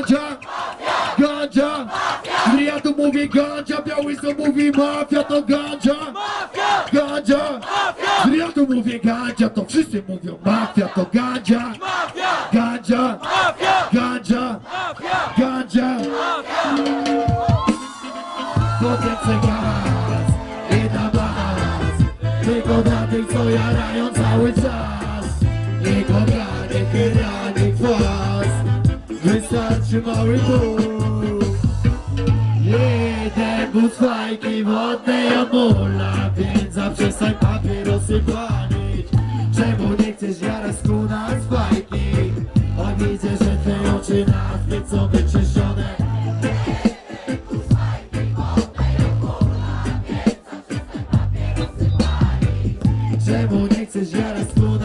Gandzia, gandzia, ja tu mówię gandzia, biały co mówi mafia to gandzia, gandzia, ja tu mówię gandzia, to wszyscy mówią mafia to gandzia, gandzia, gandzia, gandzia, potem i na tylko dla tych co jarają cały czas, mały ból. Jeden bus fajki wodnej amula Więc zaprzestań papierosy palić Czemu nie chcesz jarać skuna z fajki? A widzę, że twoje oczy na zbyt są wyczyszczone Czemu nie chcesz jarać skuna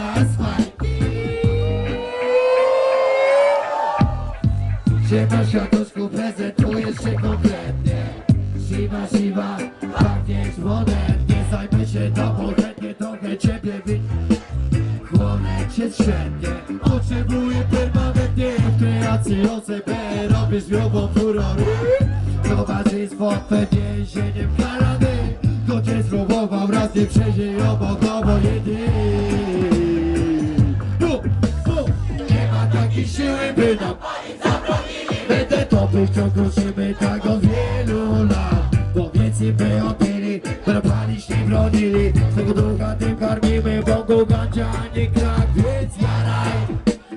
Siema światłoszku prezentujesz się konkretnie Siwa, siwa, pachniesz modernnie Zajmę się chętnie, trochę ciebie wy... Chłonek się zrzędnie Potrzebuję permanentnie kreacji OCB robisz miową furorę Towarzystwo twe więzieniem karany. Kto cię spróbował raz nie przejdzie obok bu, nie siły by nam tych, co kruszymy tak od wielu lat. Powiedz im by opili, nie bronili Swego ducha tym karmimy, bo Bogu gadzia nie krak Więc jaraj,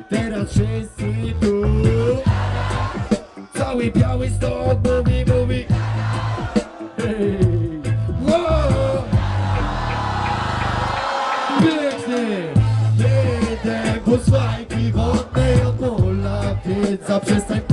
teraz wszyscy tu. Cały biały stok mówi, mówi. Hey. wow. Piękny, jeden głos fajki wodnej Od pola, więc zaprzestań